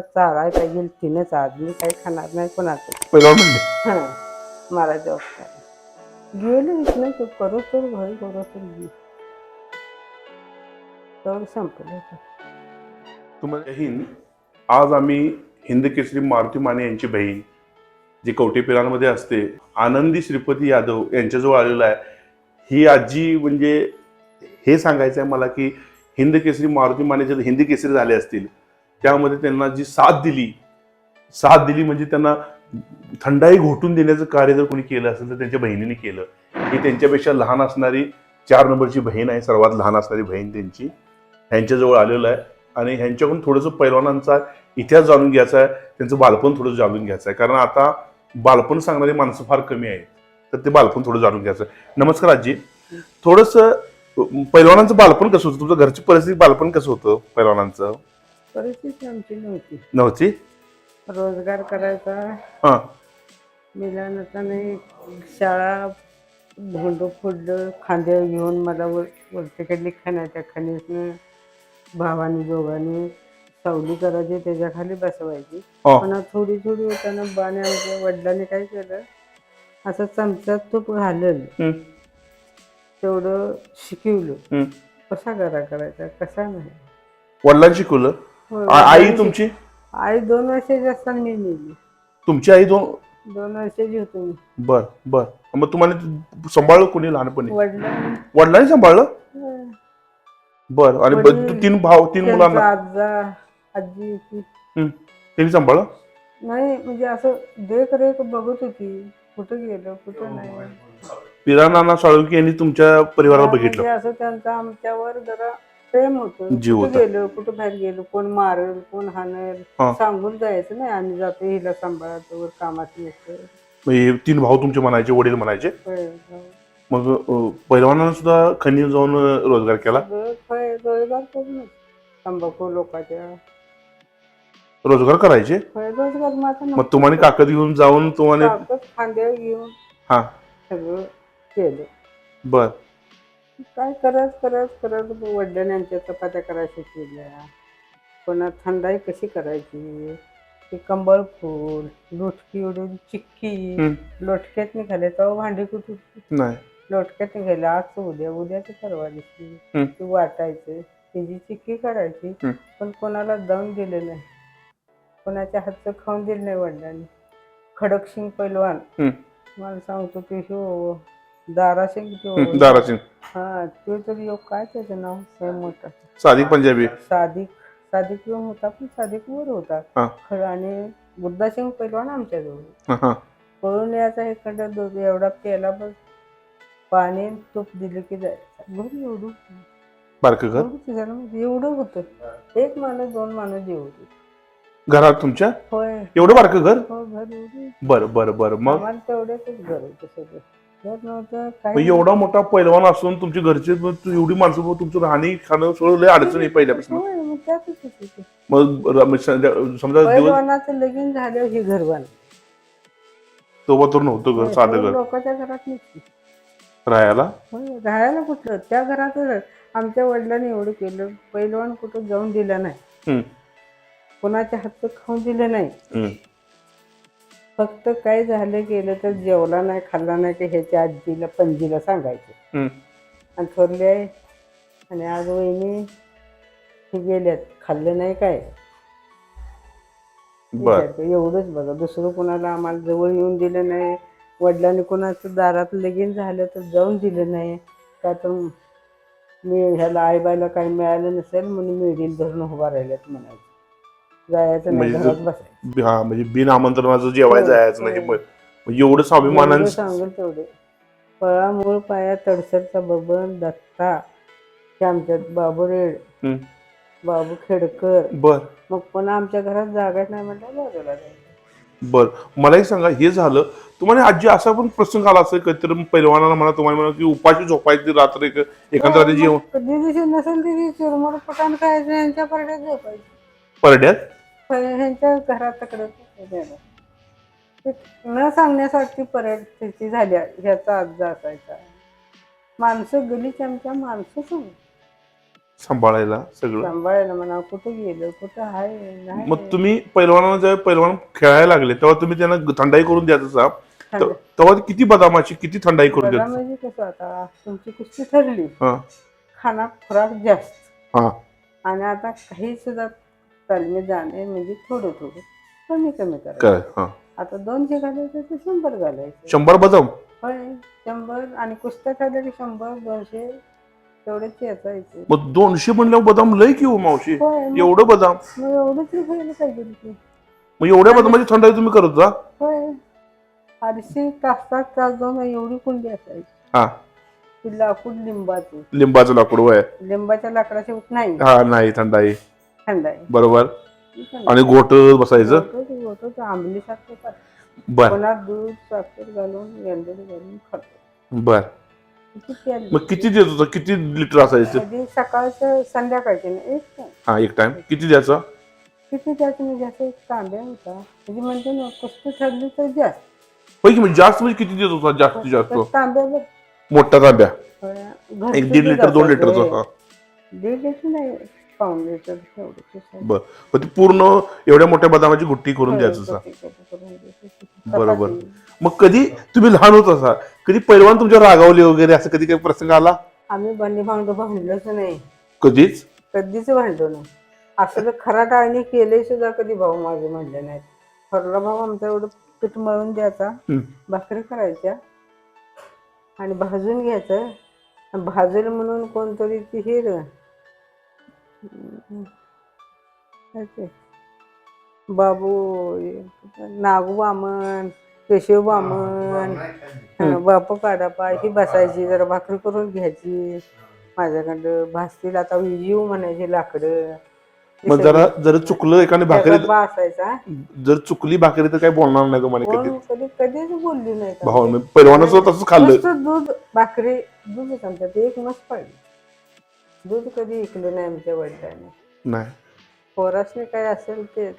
चाराय पाहिजे तिनेच आज. मी काही खाणार नाही कोणाचं. पहिलवान म्हणले. हां मला जॉब करा गेलो इथनं तू करू तर घरी करू तर तर संपलं. तुम्हाला हिंद. आज आम्ही हिंद केसरी मारुती माने यांची बहीण जी कवटे पिरांमध्ये असते आनंदी श्रीपती यादव यांच्याजवळ आलेला आहे. ही आजी म्हणजे हे सांगायचं आहे मला की हिंद केसरी मारुती माने जे हिंदी केसरी झाले असतील त्यामध्ये त्यांना जी साथ दिली साथ दिली म्हणजे त्यांना थंडाई घोटून देण्याचं कार्य जर कोणी केलं असेल तर त्यांच्या बहिणीने केलं. ही त्यांच्यापेक्षा लहान असणारी चार नंबरची बहीण आहे सर्वात लहान असणारी बहीण त्यांची. ह्यांच्याजवळ आलेलं आहे आणि ह्यांच्याकडून थोडंसं पैलवानांचा इतिहास जाणून घ्यायचा आहे त्यांचं बालपण थोडं जाणून घ्यायचं आहे. कारण आता बालपण सांगणारी माणसं फार कमी आहेत तर ते बालपण थोडं जाणून घ्यायचं आहे. नमस्कार आजी. थोडंसं पैलवानांचं बालपण कसं होतं? तुमचं घरची परिस्थिती बालपण कसं होतं पैलवानांचं? परिस्थिती आमची नव्हती. नव्हती? रोजगार करायचा. हां. नाही शाळा भोंडं फोडलं खांद्यावर घेऊन मला वर वरतीकडली खाण्याच्या खाणीसनं भावानी दोघांनी सावली करायची त्याच्याखाली बसवायची. हो. पण थोडी थोडी होताना बाने आमच्या वडिलांनी काय केलं असं चमच्यात तूप घालल हं, तेवढं शिकवलं. कसा करा करायचा कसा नाही. वडिलांनी शिकवलं? होय, आ- आई तुमची? आई दोन वर्षाची असताना मी नेली. तुमची आई दोन दोन वर्षाची होतो मी. बर बर. मग तुम्हाला सांभाळलं कोणी लहानपणी? वडिलांनी. वडिलांनी सांभाळलं? होय. बर आणि ब- वडील- तीन भाऊ तीन त्यांचा मुलांना? आजा आजी होती. हं, त्यांनी सांभाळलं? नाही म्हणजे असं देखरेख बघत होती. कुठं गेलं कुठं नाही. पिराणा साळुंकी यांनी तुमच्या परिवाराला म्हणजे बघितलं. असं त्यांचं आमच्यावर जरा प्रेम होतं. जीव कुठं होता. गेलो कुठं बाहेर गेलो कोण मारेल कोण हाणेल हा. सांगून जायचं नाही. आम्ही जातो हिला सांभाळतो वर कामात येतो हे तीन भाऊ तुमचे म्हणायचे वडील म्हणायचे. होय, मग अं, पैलवानानं सुद्धा खनी जाऊन अं, रोजगार केला? सगळं रोजगार करूनच तंबाखू लोकांच्या. रोजगार करायचे? होय, रोजगार माझा मग तुम्हाला काकद घेऊन जाऊन तुम्हाला खांद्यावर घेऊन हा. सगळं केलं. बर. काय करत करत करत वडिलांनी आमच्या चपात्या करायला शिकविल्या. पुन्हा थंडाई कशी करायची? ते कंबळ फूल लोटकी उडून चिक्की. लोटक्यात निघाले तेव्हा भांडी कुठे नाही. लोटक्यात निघाले आज उद्या उद्या ते परवा हं. ती वाटायचे त्याची चिक्की काढायची. पण कोणाला दम दिले नाही. कोणाच्या हातचं खाऊन दिलं नाही वडिलांनी. खडकसिंग पैलवान. मला सांगतो ते हो दारासिंग तो हं, हा ते तर योग काय त्याचं नाव? सेम मोठा साधिक पंजाबी. सादिक सादिक योग होता पण सादिक वर होता. हा. खरं आणि बुद्धासिंग पैलवान आमच्याजवळ हा, हा. पळून यायचा इकडं दूध एवढा प्याला बस पाणी आणि तूप दिलं की जायचं. घर एवढं बारकं घर? एवढं ते झालं म्हणजे एवढं होतं. एक माणूस दोन माणूस जेवतो घरात तुमच्या? होय. एवढं बारकं घर? हो घर एवढं. बर बर बर. मग? आम्हाला तेवढ्याच घर होतं सगळं. नव्हतं काही एवढा मोठा पैलवान असून तुमच्या घरचे तू एवढी माणसं तुमचं राहणी खाणं सगळं लय अडचण आहे पहिल्यापासून. होय मग त्यातच होतं ते. मग र- मग संध्या- समजा दिवस पैलवानाचं लगीन झाल्यावर हे घर बांधलं तेव्हा तर नव्हतं घर साधं घर. लोकांच्या घरात नसते राहायला? होय, राहायला कुठलं त्या घरातच आमच्या वडिलांनी एवढं केलं. पैलवान कुठं जाऊन दिला नाही. हम्म, कोणाच्या हातचं खाऊन दिलं नाही. हम्म. फक्त काय झालं गेलं तर जेवला नाही खाल्ला नाही की ह्याच्या आजीला पणजीला सांगायचं. आणि थोरले आहे. आणि आज वहिनी हे गेल्यात खाल्लं नाही काय? बर. विचारतो. एवढंच बघा. दुसरं कोणाला आम्हाला जवळ येऊन दिलं नाही. वडिलांनी कोणाचं दारात लगीन झालं तर जाऊन दिलं नाही. का तर मी ह्याला आईबाईला काही मिळालं नसेल म्हणून मिळील धरून उभा राहिल्यात म्हणायचं. जायचं नाही म्हणजे घरात बसायचं. हा म्हणजे बिन आमंत्रणाचं जेवायचं जायचं नाही मग मग एवढं स्वाभिमानानं एवढं सांगेल तेवढे. मूळ पाया तडसरचा बबन दत्ता श्यामचंद बाबू रेड हम्म. बाबू खेडकर. बर. मग पुन्हा आमच्या घरात जागाच नाही म्हटलं बाजूला जायचं. बर. मला एक सांगा हे झालं तुम्हाला आजी असा पण प्रसंग आला असेल कधीतरी पैलवानाला म्हणा तुम्हाला म्हणा की उपाशी झोपायची रात्र एक एखाद्या रात्री जेवण कधी दिवशी नसेल तिथे चिरमड पटाण खायचं ह्यांच्या परड्यात झोपायचं. परड्यात? ह्यांच्या न सांगण्यासारखी परिस्थिती झाल्या ह्याचा आजा असायचा माणसं गलीच्या आमच्या माणसं सांग. सांभाळायला सगळं? सांभाळायला म्हणा कुठं गेलं कुठं आहे नाही. मग तुम्ही पैलवानाला जेव्हा पैलवान खेळायला लागले तेव्हा तुम्ही त्यांना थंडाई करून द्यायचा सा. थंड. त- तेव्हा किती बदामाची किती थंडाई करून बघा द्यायचं? म्हणजे कसं आता तुमची कुस्ती ठरली. हा. खाना खुराक जास्त. हा. आणि आता काही सुद्धा तालमी जाणे म्हणजे थोडं थोडं कमी कमी करायचं. काय हा. आता दोनशे घालायचं तर शंभर घालायचं. शंभर बदाम. होय शंभर आणि कुस्त्या ठरल्या की शंभर दोनशे तेवढेच याचायचे. मग दोनशे म्हणल्यावर बदाम लय की हो मावशी? होय मग एवढं बदाम. मग एवढंच व्हायला पाहिजे की मग एवढ्या बदामाची थंडाई तुम्ही करत जा. होय. अडीचशे तास तास तास जाऊन एवढी कुंडी असायची. हा. ती लाकूड लिंबाची. लिंबाचं लाकूड वय लिंबाच्या लाकडाची नाही. हा नाही थंडाई. थंड आहे. बरोबर. आणि गोट बसायचं? होतं होतं आंबली. बर. दूध साखर घालून घालून खातो. बर? मग किती देत होता? किती लिटर असायचं? सकाळचं संध्याकाळचे ना एक. हा एक टाइम किती द्यायचा? किती त्याचं म्हणजे असं एक तांब्या होता. म्हणजे ना कुस्ती ठरली तर जास्त होय की म्हणजे जास्त म्हणजे किती देत होता? जास्तीत जास्त. तांब्यावर मोठा तांब्या. एक दीड लिटर दोन. लिटरचा हा दीड लिटर नाही पाऊन लिटर बर. मग ती पूर्ण एवढ्या मोठ्या बदामाची गुट्टी करून द्यायचं सा. बरोबर. मग कधी तुम्ही लहान होत असा? कधी पैलवान तुमच्या रागावले वगैरे? असं कधी काही प्रसंग आला? आम्ही बंदी भांडो भांडलोच नाही. कधीच? कधीच भांडलो नाही. असं तर खरा टाळणी केले सुद्धा कधी भाऊ माझे म्हणले नाहीत थोरला भाऊ आमचा एवढं पीठ मळून द्यायचा हम्म. भाकरी करायच्या आणि भाजून घ्यायचं. आणि भाजलं म्हणून कोणतरी ती हे र-? बाबू नागू बामण केशव बामण हा, बापू काढापा ही बसायची जरा भाकरी करून घ्यायची. माझ्याकडं भासतील आता येऊ म्हणायची लाकडं. मग जरा जर चुकलं एखादी भाकरी असायचा जर चुकली भाकरी तर काही बोलणार नाही तुम्हाला कधी कधीच बोलली नाही? भाऊ पैलवानाचं तसंच खाल्लं. दूध भाकरी दूधच आमच्यात एक मस्त पाहिजे. दूध कधी ऐकलं नाही आमच्या वडिलांनी. नाही. पोरासने काय असेल ते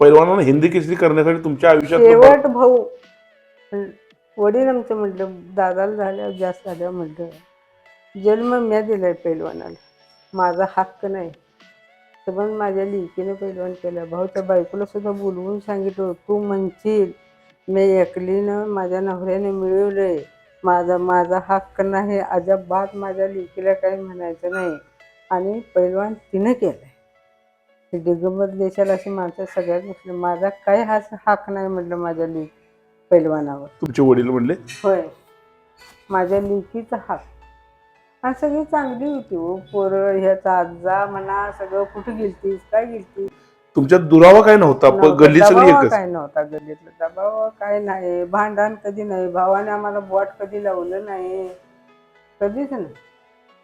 पैलवानानं हिंदी केसरी करण्यासाठी तुमच्या आयुष्यात शेवट भाऊ. वडील आमचं म्हटलं दादाला झाल्यावर जास्त झाल्यावर म्हटलं जन्म म्या दिलाय पैलवानाला. माझा हक्क नाही. तर पण माझ्या लिकीने पैलवान केलं. भाऊ त्या बायकोला सुद्धा बोलवून सांगितलं. तू म्हणशील मी एकलीनं माझ्या नवऱ्याने मिळवलंय. माझा माझा हक्क नाही अजाबात माझ्या लिकीला काही म्हणायचं नाही. आणि पैलवान तिनं केलंय. हे दिगंबर देशाला अशी माणसं सगळ्यात म्हटलं माझा काही हा हक नाही म्हटलं माझ्या लेख पैलवानावर. तुमचे वडील म्हणले? होय. माझ्या लेकीचा हाक हा सगळी चांगली होती हो. पोरं ह्याचा आजा म्हणा सगळं कुठं गेलतीस काय गेलतीस? तुमच्यात दुरावा काय नव्हता? पण नव्हतं. गल्ली सगळी दबाव एकच. काय नव्हता गल्लीतलं? दबाव काय नाही. भांडण कधी नाही. भावाने आम्हाला बोट कधी लावलं नाही. कधीच नाही.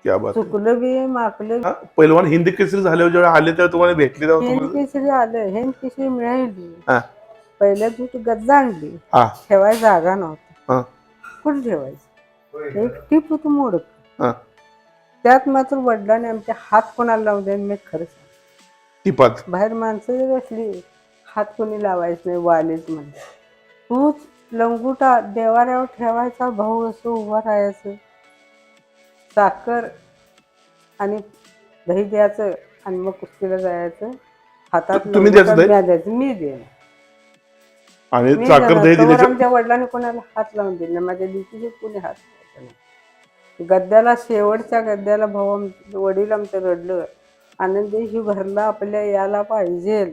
क्या बात आहे. चुकलं बी माकलं बी. हा, पैलवान हिंदी केसरी झाल्यावर जेव्हा आले तेव्हा तुम्हाला भेटले तेव्हा हेन तुम्हाला केसरी आलं. हेन केसरी मिळाली. हा. पहिल्या दिवशी गद्दा आणली. हा. ठेवायला जागा नव्हती. कुठं ठेवायचं? एक टीप होतं मोडक. हा. त्यात मात्र वडिलांनी आमच्या हात कोणाला लावून द्या मी खरं सांग टिपात. बाहेर माणसं जर असली हात कोणी लावायचं नाही वालेच म्हणजे तूच लंगुटा देवाऱ्यावर ठेवायचा भाऊ असं उभा राहायचं. साखर आणि दही द्यायचं आणि मग कुस्तीला जायचं. हातात तुम्ही द्यायचं लंगोटा दही? म्या द्यायचं मी दे आणि मी साखर देणार. दही तोवर दिल्याच्या आमच्या वडिलांनी कोणाला हात लावून दिले नाही. माझ्या लिकीचे कोणी हात लावायचे नाही. गद्द्याला शेवटच्या गद्द्याला भाऊ आम वडील आमचं रडलं. आनंदी ही भरला आपल्या याला पाहिजे.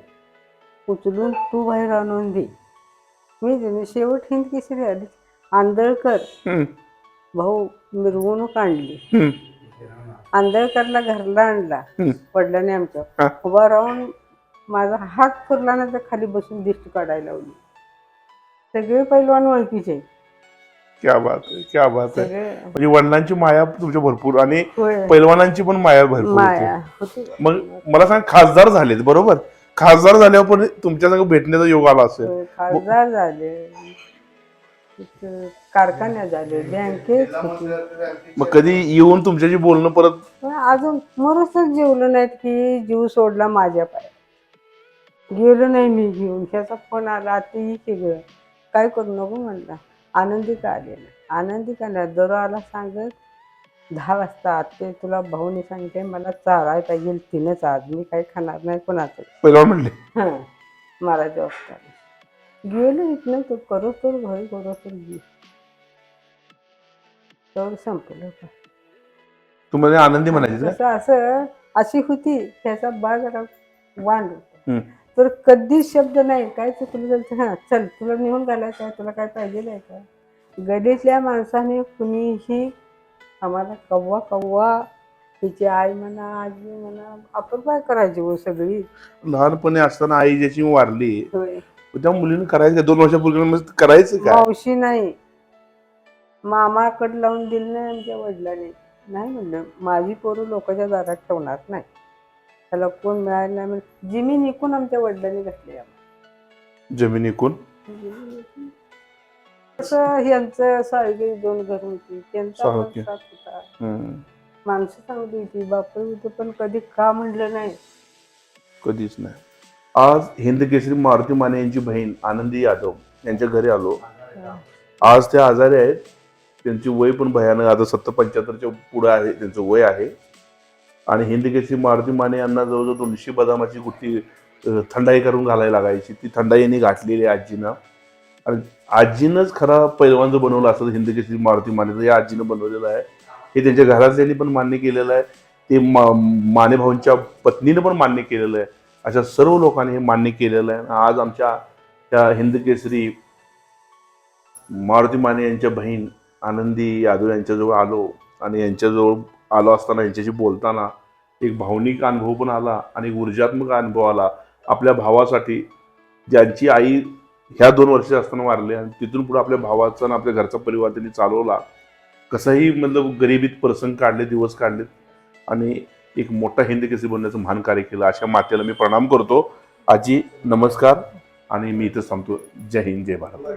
उचलून तू बाहेर आणून दे. मी शेवट हिंद केसरी आली आंधळकर भाऊ मिरवणूक आणली. आंधळकरला घरला आणला. वडिलांनी आमच्या. उभा राहून माझा हात फुरला ना तर खाली बसून दिष्ट काढायला लावली. सगळे पैलवान ओळखीचे. क्या बात आहे क्या बात आहे सगळे. म्हणजे वडिलांची माया तुमच्या भरपूर आणि होय. पैलवानांची पण माया भरपूर माया होती. मग मला सांग खासदार झालेत बरोबर? खासदार झाल्यावर पण तुमच्या संग भेटण्याचा योग आला असेल. होय, खासदार झाले. तिथं कारखान्यात झाले बँकेत होती. मग कधी येऊन तुमच्याशी बोलणं परत? पण अजून मरसच जेवलं नाहीत की जीव सोडला माझ्या पाय गेलो नाही मी घेऊन. ह्याचा फोन आला आता ही केलं. काय करू नको म्हणला. आनंदी का आले. ना आनंदी का नाही दर आला सांगत दहा वाजता आते तुला भाऊनी सांगते मला चाराय पाहिजे तिनंच आज. मी काही खाणार नाही कोणाचं. पहिल्यावर म्हणले. हां मारायच्या वाजता गेलो इथनं तो करो तर घरी करो तर संपलं का तुम्हाला आनंदी म्हणायचे कसं असं अशी होती त्याचा बा जरा वांड होता. हम्म. तर कधीच शब्द नाही. काय चुकलं तर हां चल. तुला निघून घालायचं आहे. तुला काय पाहिजे आहे का? गडीतल्या माणसाने कुणीही आम्हाला कव्वा कव्वा तिची आई म्हणा आजी म्हणा आपण काय करायची हो सगळी? लहानपणी असताना आई ज्याची वारली होय. त्या मुलीने करायचं. काय? दोन वर्षापूर्वी करायचं काय? मावशी नाही. मामाकडे लावून दिलं नाही आमच्या वडिलांनी. नाही म्हणलं. माझी पोरं लोकांच्या दारात ठेवणार नाही. त्याला कोण मिळालं नाही म्हणून. जिमीन आमच्या वडिलांनी घातली आम्हाला जमीन इकून कसं ह्यांचं साळगी दोन घर होती. त्यांचा साळगी. साथ होता. हम्म. माणसं चांगली होती. बापू होते पण कधी का म्हणलं नाही. कधीच नाही. आज हिंद केसरी मारुती माने यांची बहीण आनंदी यादव यांच्या घरी आलो. आज ते आजारी आहेत. त्यांची वय पण भयानक आता सत्तर पंच्याहत्तरच्या पुढे आहे. त्यांचं वय आहे. आणि हिंदकेसरी मारुती माने यांना जवळजवळ दोनशे बदामाची गुट्टी थंडाई करून घालायला लागायची. ती थंडाई यांनी घातलेली आहे आजीनं. आणि आजीनंच खरा पैलवान जो बनवला असतं हिंदकेसरी मारुती माने या आजीनं बनवलेलं आहे. हे त्यांच्या घरातल्यांनी पण मान्य केलेलं आहे. ते मा माने भाऊंच्या पत्नीनं पण मान्य केलेलं आहे. अशा सर्व लोकांनी हे मान्य केलेलं आहे. आणि आज आमच्या त्या हिंदकेसरी मारुती माने यांच्या बहीण आनंदी यादव यांच्याजवळ आलो आणि यांच्याजवळ आलो असताना यांच्याशी बोलताना एक भावनिक अनुभव पण आला आणि ऊर्जात्मक अनुभव आला. आपल्या भावासाठी ज्यांची आई ह्या दोन वर्ष असताना वारले आणि तिथून पुढे आपल्या भावाचा आणि आपल्या घरचा परिवार त्यांनी चालवला. कसंही मतलब गरिबीत प्रसंग काढले दिवस काढलेत आणि एक मोठा हिंदी केसरी बनण्याचं महान कार्य केलं. अशा मातेला मी प्रणाम करतो. आजी नमस्कार आणि मी इथं सांगतो जय हिंद जय भारत.